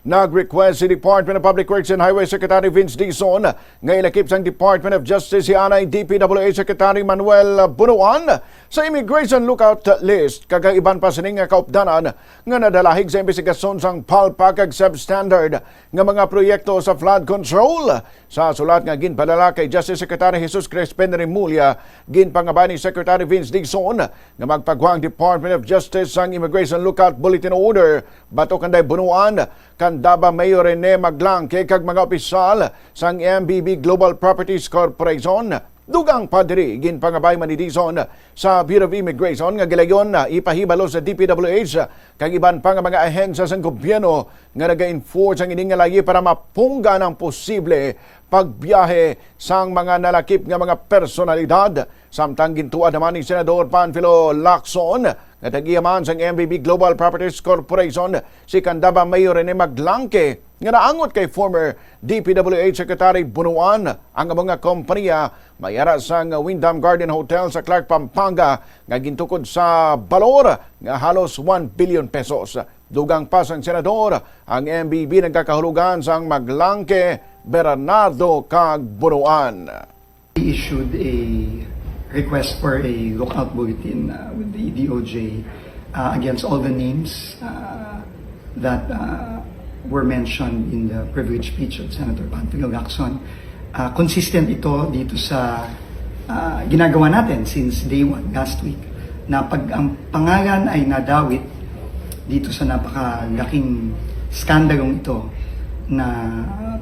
Nag-request si Department of Public Works and Highway Secretary Vince Dizon. Nga ilakip sang Department of Justice si Anay DPWA Secretary Manuel Bunuan. Sa immigration lookout list kagaiban pa sining nga kaupdanan nga nadalahig sa investigasyon sang palpa kag substandard nga mga proyekto sa flood control. Sa sulat nga ginpadala kay Justice Secretary Jesus Crispin Remulla ginpangabay ni Secretary Vince Dizon nga magpagwa ang Department of Justice sang Immigration Lookout Bulletin Order. Bato kanday bunuan kandaba Mayor Rene Maglangke kag mga opisyal sang MBB Global Properties Corporation dugang padri ginpangabay man ni Dizon sa Bureau of Immigration nga gilayon na ipahibalo sa DPWH kag iban pa nga mga ahensya sa gobyerno nga naga-enforce ang ining layi para mapungga ng posible pagbiyahe sang mga nalakip nga mga personalidad samtang gintuad naman ni Senador Panfilo Lacson nga tagiyaman sang MBB Global Properties Corporation si Candaba Mayor Rene Maglangke nga naangot kay former DPWH Secretary Bunuan ang mga kompanya mayara sang Windham Garden Hotel sa Clark, Pampanga nga gintukod sa balor nga halos 1 billion pesos. Dugang pa sang senador ang MBB nagkakahulugan sang Maglangke, Bernardo kag Bunuan. We issued a request for a lookout bulletin uh, with the DOJ uh, against all the names uh, that uh, were mentioned in the privilege speech of Senator Panfilo Lacson. Uh, consistent ito dito sa uh, ginagawa natin since day one last week na pag ang pangalan ay nadawit dito sa napakalaking skandalong ito na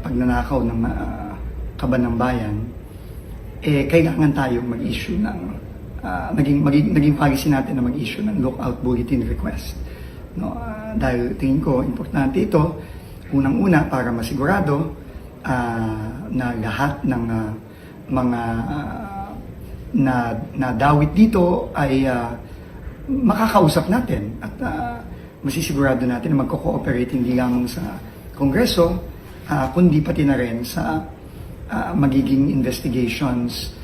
pagnanakaw ng uh, kaban ng bayan, eh, kailangan tayo mag-issue ng, ah, naging, maging, naging policy natin na mag-issue ng lookout bulletin request. No, ah, dahil tingin ko, importante ito, unang-una para masigurado ah, na lahat ng ah, mga ah, na nadawit dito ay ah, makakausap natin at ah, masisigurado natin na magko-cooperate hindi lamang sa Kongreso, ah, kundi pati na rin sa ah, magiging investigations